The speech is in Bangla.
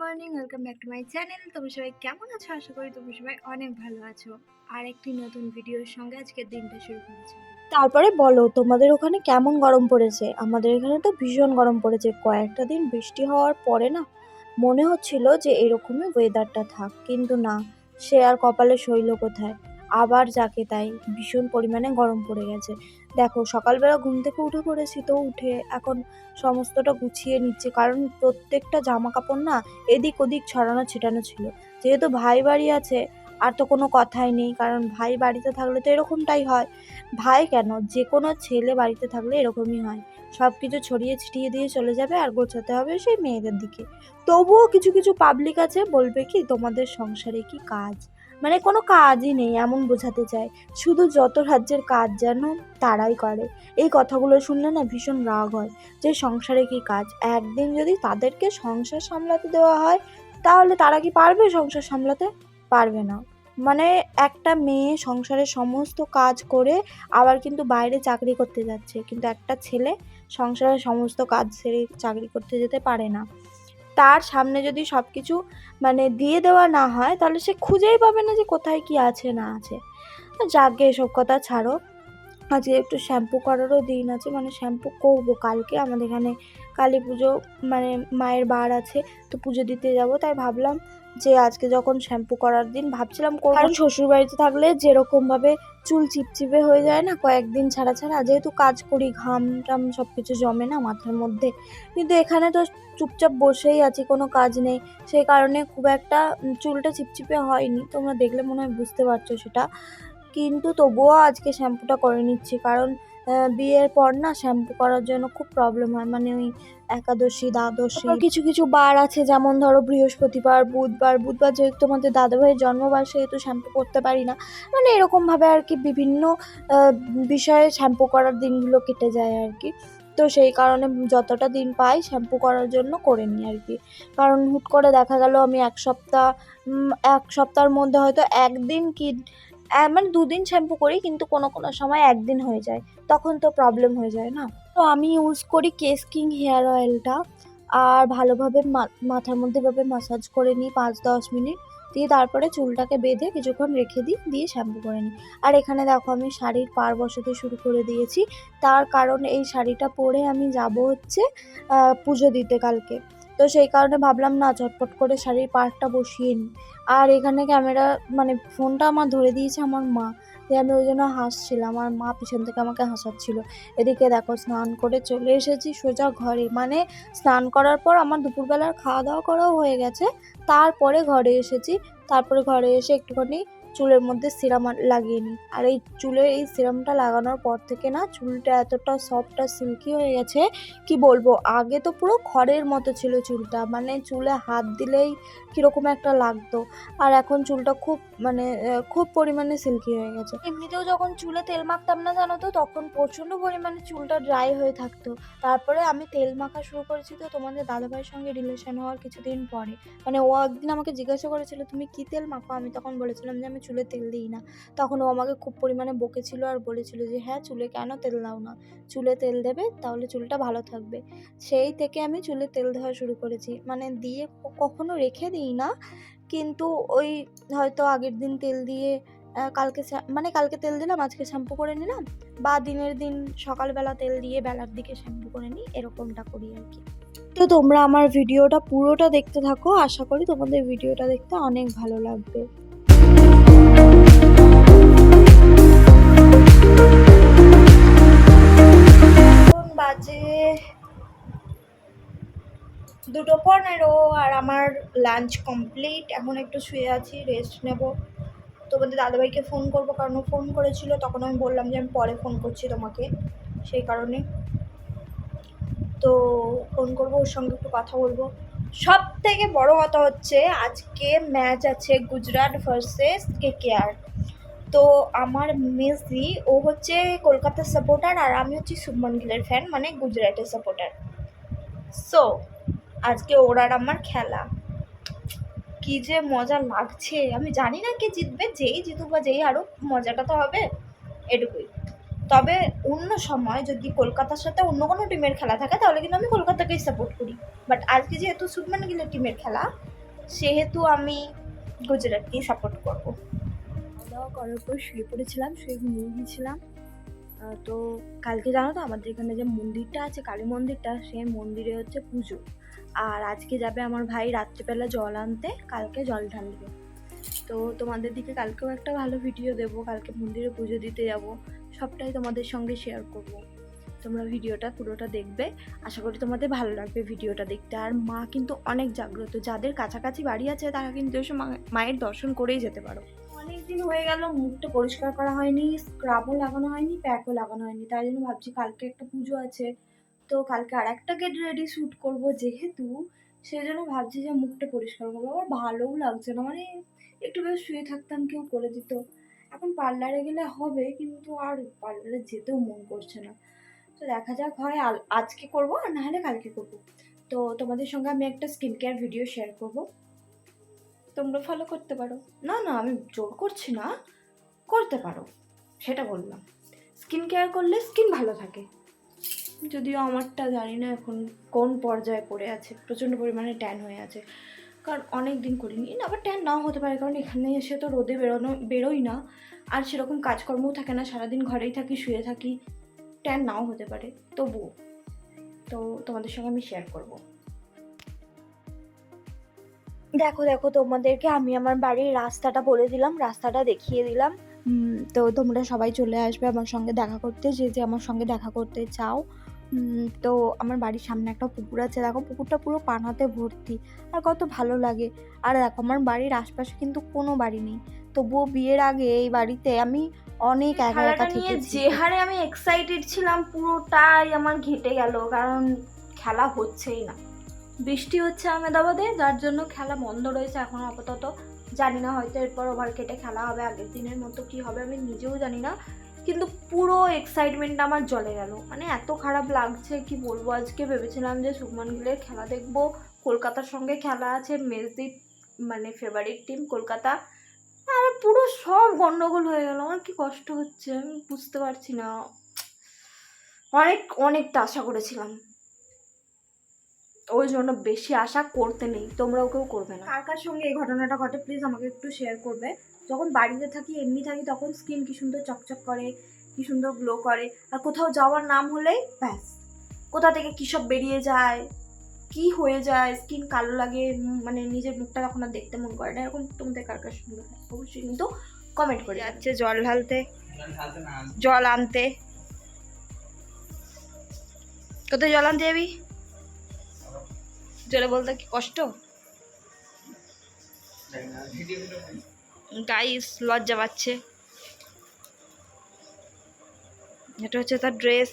Morning, welcome back to my channel. তোমরা সবাই কেমন আছো? আশা করি তোমরা সবাই অনেক ভালো আছো। আর একটি নতুন ভিডিওর সঙ্গে আজকের দিনটা শুরু করেছি। তারপরে বলো, তোমাদের ওখানে কেমন গরম পড়েছে? আমাদের এখানে তো ভীষণ গরম পড়েছে। কয়েকটা দিন বৃষ্টি হওয়ার পরে না, মনে হচ্ছিল যে এরকমই ওয়েদারটা থাক, কিন্তু না, সে আর কপালে শৈল কোথায়? আবার যাকে তাই ভীষণ পরিমাণে গরম পড়ে গেছে। দেখো, সকালবেলা ঘুম থেকে উঠে পড়েছি তো উঠে। এখন সমস্তটা গুছিয়ে নিচ্ছে। কারণ প্রত্যেকটা জামা কাপড় না এদিক ওদিক ছড়ানো ছিটানো ছিল। যেহেতু ভাই বাড়ি আছে, আর তো কোনো কথাই নেই। কারণ ভাই বাড়িতে থাকলে তো এরকমটাই হয়। ভাই কেন? যে কোনো ছেলে বাড়িতে থাকলে এরকমই হয়। সব কিছু ছড়িয়ে ছিটিয়ে দিয়ে চলে যাবে আর গোছাতে হবে সেই মেয়েদের দিকে। তবুও কিছু কিছু পাবলিক আছে। বলবে কি, তোমাদের সংসারে কি কাজ? মানে কোনো কাজই নেই, এমন বোঝাতে চায়। শুধু যত রাজ্যের কাজ যেন তারাই করে। এই কথাগুলো শুনলে না ভীষণ রাগ হয় যে সংসারে কি কাজ? একদিন যদি তাদেরকে সংসার সামলাতে দেওয়া হয়, তাহলে তারা কি পারবে সংসার সামলাতে? পারবে না। মানে একটা মেয়ে সংসারের সমস্ত কাজ করে আবার কিন্তু বাইরে চাকরি করতে যাচ্ছে। কিন্তু একটা ছেলে সংসারের সমস্ত কাজ সেরে চাকরি করতে যেতে পারে না। তার সামনে যদি সব কিছু মানে দিয়ে দেওয়া না হয়, তাহলে সে খুঁজেই পাবে না যে কোথায় কি আছে, না আছে। যাকে এসব কথা ছাড়ো, আজকে একটু শ্যাম্পু করারও দিন আছে মানে শ্যাম্পু করব কালকে। আমাদের এখানে কালী পুজো মানে মায়ের বার আছে, তো পুজো দিতে যাব। তাই ভাবলাম যে আজকে যখন শ্যাম্পু করার দিন, ভাবছিলাম কারণ শ্বশুর বাড়িতে থাকলে যেরকম ভাবে চুল চিপচিপে হয়ে যায় না, কয়েকদিন ছাড়া ছাড়া, যেহেতু কাজ করি, ঘাম টাম সব কিছু জমে না মাথার মধ্যে। কিন্তু এখানে তো চুপচাপ বসেই আছি, কোনো কাজ নেই। সেই কারণে খুব একটা চুলটা চিপচিপে হয়নি। তোমরা দেখলে মনে হয় বুঝতে পারছ সেটা। কিন্তু তবুও আজকে শ্যাম্পুটা করে নিচ্ছি। কারণ বিয়ের পর না, শ্যাম্পু করার জন্য খুব প্রবলেম হয়। মানে ওই একাদশী, দ্বাদশী। কিছু কিছু বার আছে, যেমন ধরো বৃহস্পতিবার, বুধবার। বুধবার যেহেতু তোমাদের দাদাভাইয়ের জন্মবার, সেহেতু শ্যাম্পু করতে পারি না। মানে এরকমভাবে আর কি বিভিন্ন বিষয়ে শ্যাম্পু করার দিনগুলো কেটে যায় আর কি। তো সেই কারণে যতটা দিন পাই শ্যাম্পু করার জন্য করে নিই আর কি। কারণ হুট করে দেখা গেল আমি এক সপ্তাহ এক সপ্তাহের মধ্যে হয়তো একদিন কি মানে দুদিন শ্যাম্পু করি, কিন্তু কোনো কোনো সময় একদিন হয়ে যায়। তখন তো প্রবলেম হয়ে যায় না? তো আমি ইউজ করি কেস কিং হেয়ার অয়েলটা আর ভালোভাবে মাথার মধ্যে ভাবে মাসাজ করে নিই পাঁচ দশ মিনিট। দিয়ে তারপরে চুলটাকে বেঁধে কিছুক্ষণ রেখে দিই, দিয়ে শ্যাম্পু করে নিই। আর এখানে দেখো আমি শাড়ির পার বসাতে শুরু করে দিয়েছি। তার কারণ এই শাড়িটা পরে আমি যাব হচ্ছে পুজো দিতে কালকে। তো সেই কারণে ভাবলাম, না চটপট করে শাড়ির পাড়টা বসিয়ে নিই আর এখানে ক্যামেরা মানে ফোনটা আমার ধরে দিয়েছে আমার মা দিয়ে আমি ওই জন্য হাসছিলাম। আমার মা পিছন থেকে আমাকে হাসাচ্ছিল। এদিকে দেখো, স্নান করে চলে এসেছি সোজা ঘরে। মানে স্নান করার পর আমার দুপুরবেলার খাওয়া দাওয়া করাও হয়ে গেছে। তারপরে ঘরে এসেছি। তারপরে ঘরে এসে একটুখানি চুলের মধ্যে সিরাম লাগিয়ে নিই। আর এই চুলের এই সিরামটা লাগানোর পর থেকে না, চুলটা এতটা সফট আর সিল্কি হয়ে গেছে, কি বলব, আগে তো পুরো খড়ের মতো ছিল চুলটা। মানে চুলে হাত দিলেই কীরকম একটা লাগতো। আর এখন চুলটা খুব মানে খুব পরিমাণে সিল্কি হয়ে গেছে। এমনিতেও যখন চুলে তেল মাখতাম না, জানো তো, তখন প্রচণ্ড পরিমাণে চুলটা ড্রাই হয়ে থাকতো। তারপরে আমি তেল মাখা শুরু করেছি তো তোমাদের দাদাভাইয়ের সঙ্গে রিলেশন হওয়ার কিছুদিন পরে। মানে ও একদিন আমাকে জিজ্ঞাসা করেছিল, তুমি কী তেল মাখো? আমি তখন বলেছিলাম যে, আমি চুলে তেল দিই না। তখন ও আমাকে খুব পরিমাণে বকেছিল আর বলেছিল যে হ্যাঁ চুলে কেন তেল দাও না? চুলে তেল দেবে, তাহলে চুলটা ভালো থাকবে। সেই থেকে আমি চুলে তেল দেওয়া শুরু করেছি। মানে দিয়ে কখনো রেখে দিই না, কিন্তু ওই হয়তো আগের দিন তেল দিয়ে কালকে মানে কালকে তেল দিলাম, আজকে শ্যাম্পু করে নিলাম, বা দিনের দিন সকালবেলা তেল দিয়ে বেলার দিকে শ্যাম্পু করে নিই, এরকমটা করি আর কি। তো তোমরা আমার ভিডিওটা পুরোটা দেখতে থাকো, আশা করি তোমাদের ভিডিওটা দেখতে অনেক ভালো লাগবে। পনেরো আর আমার লাঞ্চ কমপ্লিট এখন একটু শুয়ে আছি রেস্ট নেব। তোমাদের দাদাভাইকে ফোন করব, কারণ ও ফোন করেছিল, তখন আমি বললাম যে আমি পরে ফোন করছি তোমাকে, সেই কারণে। তো ফোন করব, ওর সঙ্গে একটু কথা বলব। সব থেকে বড় কথা হচ্ছে, আজকে ম্যাচ আছে গুজরাট ভার্সেস কে কেয়ার তো আমার মেসি, ও হচ্ছে কলকাতার সাপোর্টার আর আমি হচ্ছি শুভমান গিলের ফ্যান মানে গুজরাটের সাপোর্টার সো আজকে ওর আর আমার খেলা। কি যে মজা লাগছে, আমি জানি না কে জিতবে, যেই জিতুক বা যেই হারুক, মজাটা তো হবে এটুকুই। তবে অন্য সময় যদি কলকাতার সাথে অন্য কোনো টিমের খেলা থাকে, তাহলে কিন্তু আমি কলকাতাকেই সাপোর্ট করি। বাট আজকে যেহেতু শুভমান গিলের টিমের খেলা, সেহেতু আমি গুজরাটকেই সাপোর্ট করব। খাওয়া দাওয়া করার পর শুয়ে পড়েছিলাম, শুয়ে ঘুমিয়ে গিয়েছিলাম। তো কালকে জানো তো, আমাদের এখানে যে মন্দিরটা আছে, কালী মন্দিরটা, সেই মন্দিরে হচ্ছে পুজো। আর আজকে যাবে আমার ভাই রাত্রিবেলা জল আনতে, কালকে জল ঢালবে। তো তোমাদের দিকে কালকেও একটা ভালো ভিডিও দেবো, কালকে মন্দিরে পুজো দিতে যাব, সবটাই তোমাদের সঙ্গে শেয়ার করব। তোমরা ভিডিওটা পুরোটা দেখবে। আশা করি তোমাদের ভালো লাগবে ভিডিওটা দেখতে। আর মা কিন্তু অনেক জাগ্রত। যাদের কাছাকাছি বাড়ি আছে, তারা কিন্তু এসে মায়ের দর্শন করেই যেতে পারো। অনেক দিন হয়ে গেল, মুখটা পরিষ্কার করা হয়নি স্ক্রাবও লাগানো হয়নি প্যাকও লাগানো হয়নি। তাই জন্য ভাবছি কালকে একটা পুজো আছে। তো কালকে আর একটা গেট রেডি শ্যুট করব যেহেতু সেই জন্য ভাবছি যে মুখটা পরিষ্কার করব। আমার ভালোও লাগছে না মানে একটু বেশ শুয়ে থাকতাম কেউ করে দিত। এখন পার্লারে গেলে হবে কিন্তু আর পার্লারে যেতেও মন করছে না। তো দেখা যাক হয় আজকে করব আর নাহলে কালকে করব। তো তোমাদের সঙ্গে আমি একটা স্কিন কেয়ার ভিডিও শেয়ার করব। তোমরা ফলো করতে পারো। না না আমি জোর করছি না। করতে পারো সেটা বললাম। স্কিন কেয়ার করলে স্কিন ভালো থাকে। যদিও আমারটা জানি না এখন কোন পর্যায়ে পড়ে আছে, প্রচণ্ড পরিমাণে ট্যান হয়ে আছে। কারণ অনেক দিন করিনি আবার ট্যান নাও হতে পারে, কারণ এখানে এসে তো রোদে বেরোনো, বেরোই না। আর সেরকম কাজকর্মও থাকে না, সারাদিন ঘরেই থাকি, শুয়ে থাকি ট্যান নাও হতে পারে, তবুও। তো তোমাদের সঙ্গে আমি শেয়ার করব। দেখো দেখো, তোমাদেরকে আমি আমার বাড়ির রাস্তাটা বলে দিলাম, রাস্তাটা দেখিয়ে দিলাম। তো তোমরা সবাই চলে আসবে আমার সঙ্গে দেখা করতে, যে যে আমার সঙ্গে দেখা করতে চাও। তো আমার বাড়ির সামনে একটা পুকুর আছে। দেখো পুকুরটা পুরো পানাতে ভর্তি আর কত ভালো লাগে। আর দেখো আমার বাড়ির আশপাশে কিন্তু কোনো বাড়ি নেই। তবুও বিয়ের আগে এই বাড়িতে আমি অনেক একা একা নিয়ে যে হারে আমি এক্সাইটেড ছিলাম পুরোটাই আমার ঘেটে গেল কারণ খেলা হচ্ছেই না। বৃষ্টি হচ্ছে আহমেদাবাদে যার জন্য খেলা বন্ধ রয়েছে এখন আপাতত। জানি না হয়তো এরপর ওভার কেটে খেলা হবে আগের দিনের মতো কি হবে আমি নিজেও জানি না। কিন্তু পুরো এক্সাইটমেন্ট আমার জলে গেল। মানে এত খারাপ লাগছে, কি বলব? আজকে ভেবেছিলাম যে শুভমান গিলের খেলা দেখব। কলকাতার সঙ্গে খেলা আছে, মেজদির মানে ফেভারিট টিম কলকাতা। আর পুরো সব গন্ডগোল হয়ে গেল। আমার কি কষ্ট হচ্ছে? আমি বুঝতে পারছি না। অনেক, অনেকটা আশা করেছিলাম। ওই জন্য বেশি আশা করতে নেই। তোমরাও কেউ করবে না। কার কার সঙ্গে এই ঘটনাটা ঘটে? প্লিজ আমাকে একটু শেয়ার করবে। যখন বাড়িতে থাকি এমনি থাকি তখন স্কিন কি সুন্দর চকচক করে কি সুন্দর গ্লো করে। আর কোথাও যাওয়ার নাম হলেই ব্যাস। কোথা থেকে কী সব বেরিয়ে যায় কি হয়ে যায় স্কিন কালো লাগে মানে নিজের মুখটা তখন আর দেখতে মন করে না। এরকম তোমাদের কার কার সঙ্গে হয়? অবশ্যই কিন্তু কমেন্ট করে যাচ্ছে জল ঢালতে। জল আনতে। কোথায় জল আনতে যাবি? জলে বলতে কি কষ্ট? গাইস লজ্জা পাচ্ছে। এটা হচ্ছে তার ড্রেস